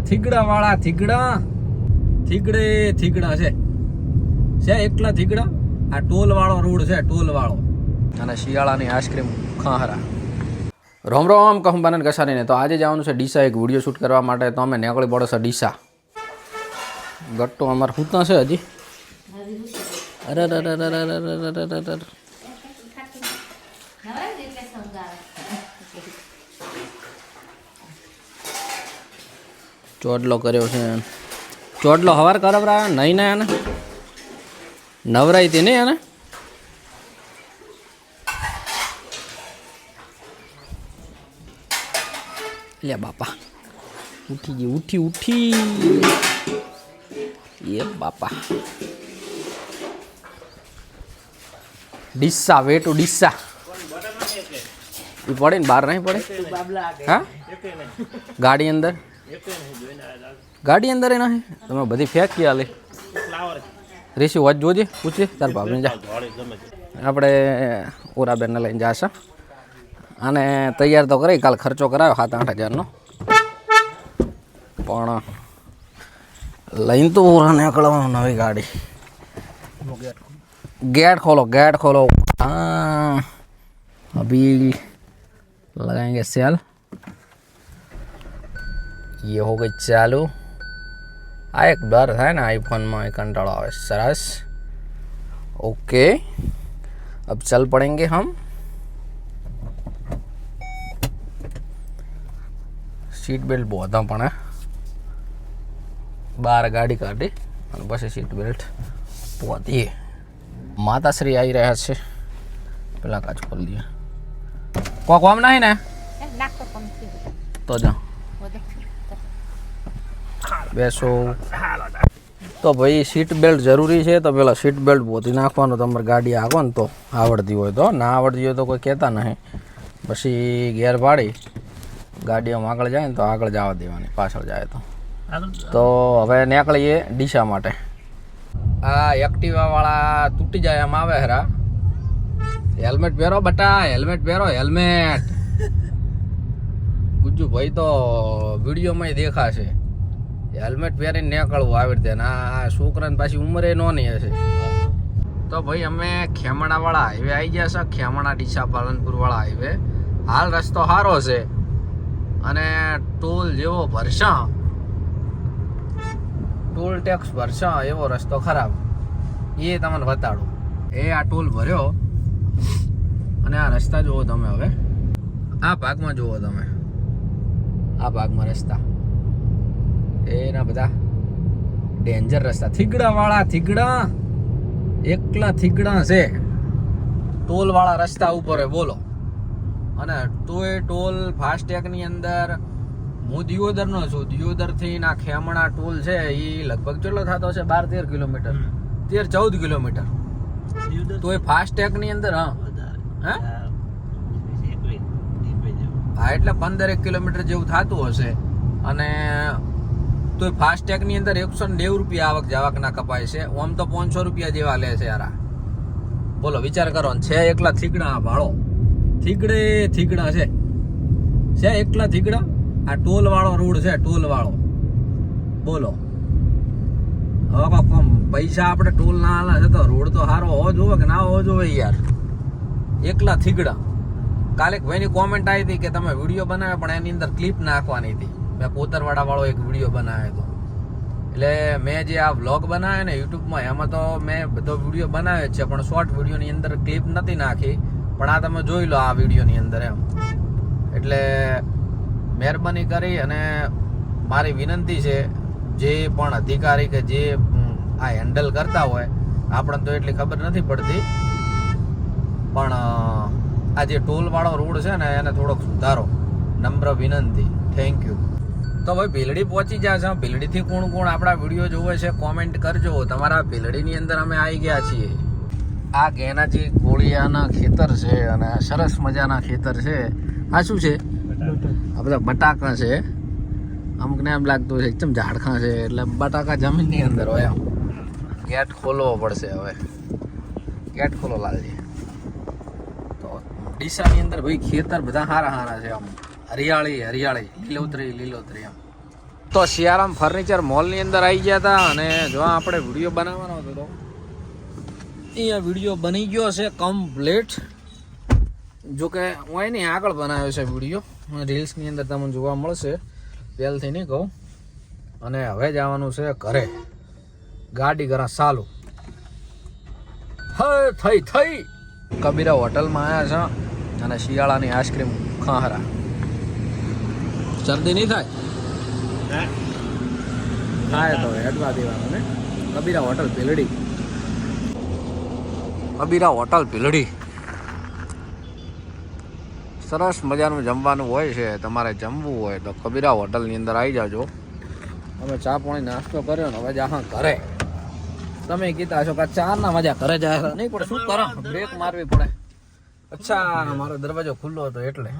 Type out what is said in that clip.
થીગડા વાળા થીગડા. થીગડે થીગડા છે. છે એકલા થીગડા? આ ટોલ વાળો રોડ છે, ટોલ વાળો. અને શિયાળાની આઈસ્ક્રીમ ખાહરા. રોમ રોમ કહું બનન કસારીને તો આજે જવાનું છે ડીસા એક વીડિયો શૂટ કરવા માટે. તો અમે નીકળી પડો છે ડીસા. ગટ્ટો અમારે ખૂટના છે હજી. અરે અરે અરે અરે અરે ચોટલો કર્યો છે. ચોટલો હવાર કરવરાયો, નહીં ને એને? નવરાઈ હતી નહીં એને? લે બાપા. ઉઠી ગઈ, ઉઠી ઉઠી. એ બાપા. Deesa way to Deesa. એ પડે ને, બહાર નહીં પડે? હા? ગાડી અંદર? ગાડી અંદર એ નાખે તમે બધી ફેંકી હાલે રીસી વાત જોજે પૂછે તાર ભાભીને જા. આપણે ઓરાબેનને લઈને જાશે. અને તૈયાર તો કરી, કાલ ખર્ચો કરાયો, સાત આઠ હજારનો. પણ લઈને તો ઓરા નીકળવાનું નવી ગાડી. ગેટ ખોલો ગેટ ખોલો. હા. અભી લગાએંગે સેલ. ये हो गई चालू આ એક ડર થાય ને આઈફોનમાં એ કંટાળો આવે સરસ ઓકે अब चल पड़ेंगे हम સીટ બેલ્ટ બોધા પણ બહાર ગાડી કાઢી અને પછી સીટ બેલ્ટ પહોંચીએ માતાશ્રી આવી રહ્યા છે પેલા કાચ ખોલી દઈએ કોક આમ નહીં ને તો જાઓ બેસો. તો ભાઈ સીટ બેલ્ટ જરૂરી છે તો પેલા સીટ બેલ્ટ પોતી નાખવાનું, તમારે ગાડી આવો ને તો આવડતી હોય તો ના આવડતી હોય તો કોઈ કહેતા નહીં. પછી ગેર પાડી ગાડીઓમાં આગળ જાય ને તો આગળ જવા દેવાની, પાછળ જાય તો. તો હવે નીકળીએ ડીસા માટે. આ એક્ટિવાવાળા તૂટી જાય એમ આવે હરા. હેલ્મેટ પહેરો બટા, હેલ્મેટ પહેરો, હેલ્મેટ. ગુજ્જુ ભાઈ તો વિડીયોમાં દેખાશે. હેલ્મેટ પહેરીને નીકળવું આવી રીતે. ને આ છોકરાને પાછી ઉંમરે નોની હશે. તો ભાઈ અમે ખેમણા વાળા હાઈવે આવી ગયા છે, ખેમણા ડીસા પાલનપુર વાળા હાઈવે હાલ રસ્તો સારો છે. અને ટોલ જેવો ભરસા ટોલ ટેક્સ ભરસા એવો રસ્તો ખરાબ. એ તમને બતાડું. એ આ ટોલ ભર્યો. અને આ રસ્તા જુઓ તમે હવે. આ ભાગમાં જુઓ તમે. આ ભાગમાં રસ્તા. એના બધા ડેન્જર રસ્તા. થીગડાવાળા થીગડા. એકલા થીગડા છે. ટોલવાળા રસ્તા ઉપર બોલો. અને તોય ટોલ ફાસ્ટેગની અંદર હું દિયોદરનો છું. દિયોદરથી ના ખેમણા ટોલ છે એ લગભગ કેટલો થતો છે? બાર તેર કિલોમીટર. તેર ચૌદ કિલોમીટર. તો એ ફાસ્ટેગની અંદર હા. હે? હા એટલે પંદર એક કિલોમીટર જેવું થતું હશે. અને તો ફાસ્ટેગની અંદર એકસો નેવું રૂપિયા આવક જાવકના કપાય છે, ઓમ તો પાંચસો રૂપિયા જેવા લે છે યારા બોલો, વિચાર કરો છે એકલા થીગડા ભાડો થીગડે થીગડા છે. છે એકલા થીગડા? આ ટોલ વાળો રોડ છે, ટોલ વાળો. બોલો. હવે બાપા પૈસા આપણે ટોલ ના આલા છે તો રોડ તો સારો હોવો જોવે કે ના હોવો જોવે યાર. એકલા થીગડા. કાલે એક કોમેન્ટ આવી હતી કે તમે વીડિયો બનાવ્યો પણ એની અંદર ક્લિપ નાખવાની હતી. મેં કોતરવાડા વાળો એક વીડિયો બનાવ્યો હતો. એટલે મેં જે આ વ્લોગ બનાવ્યો ને યુટ્યુબમાં, એમાં તો મેં બધો વીડિયો બનાવ્યો છે, પણ શોર્ટ વિડીયોની અંદર ક્લિપ નથી નાખી. પણ આ તમે જોઈ લો આ વિડીયોની અંદર એમ. એટલે મહેરબાની કરી અને મારી વિનંતી છે, જે પણ અધિકારી કે જે આ હેન્ડલ કરતા હોય, આપણને તો એટલી ખબર નથી પડતી. પણ આ જે ટોલવાળો રોડ છે ને, એને થોડોક સુધારો. નમ્ર વિનંતી. થેન્ક યુ તો ભાઈ ભીલડી પહોંચી ગયા છે. ભીલડીથી કોણ કોણ આપણા વીડિયો જોવે છે કોમેન્ટ કરજો. તમારા ભીલડીની અંદર અમે આવી ગયા છીએ. આ ગેનાજી કોળિયાના ખેતર છે અને સરસ મજાના ખેતર છે. આ શું છે? આ બધા બટાકા છે. અમુકને એમ લાગતું છે, એકદમ ઝાડખા છે, એટલે બટાકા જમીનની અંદર હોય એમ. ગેટ ખોલવો પડશે હવે. ગેટ ખોલો લાલજી. તો ડીસાની અંદર ભાઈ ખેતર બધા સારા સારા છે આમ. હરિયાળી હરિયાળી, લીલોતરી લીલોતરી આમ તો શિયારામ ફર્નિચર મોલની અંદર આવી ગયા હતા અને જો આપણે વીડિયો બનાવવાનો હતો તો. અહીંયા વીડિયો બની ગયો છે કમ્પ્લીટ જો કે હું એની આગળ બનાવ્યો છે વીડિયો રીલ્સની અંદર તમને જોવા મળશે. પહેલથી નહીં કહું. અને હવે જવાનું છે ઘરે. ગાડી ઘરા સાલું હે, થઈ થઈ. કબીરા હોટલમાં આવ્યા છે અને શિયાળાની આઈસ્ક્રીમ ખાહરા શરદી નહીં થાય? થાય તો હેડવા દેવાનું ને કબીરા હોટલ ભીલડી કબીરા હોટલ ભીલડી સરસ મજાનું જમવાનું હોય છે તમારે જમવું હોય તો કબીરા હોટલની અંદર આવી જાજો. અમે ચા પાણી નાસ્તો કર્યો ને હવે જાહા ઘરે. તમે કીધા છો કે ચાર ના મજા ઘરે જાય નહીં પડે શું કરો બ્રેક મારવી પડે. અચ્છા મારો દરવાજો ખુલ્લો હતો એટલે.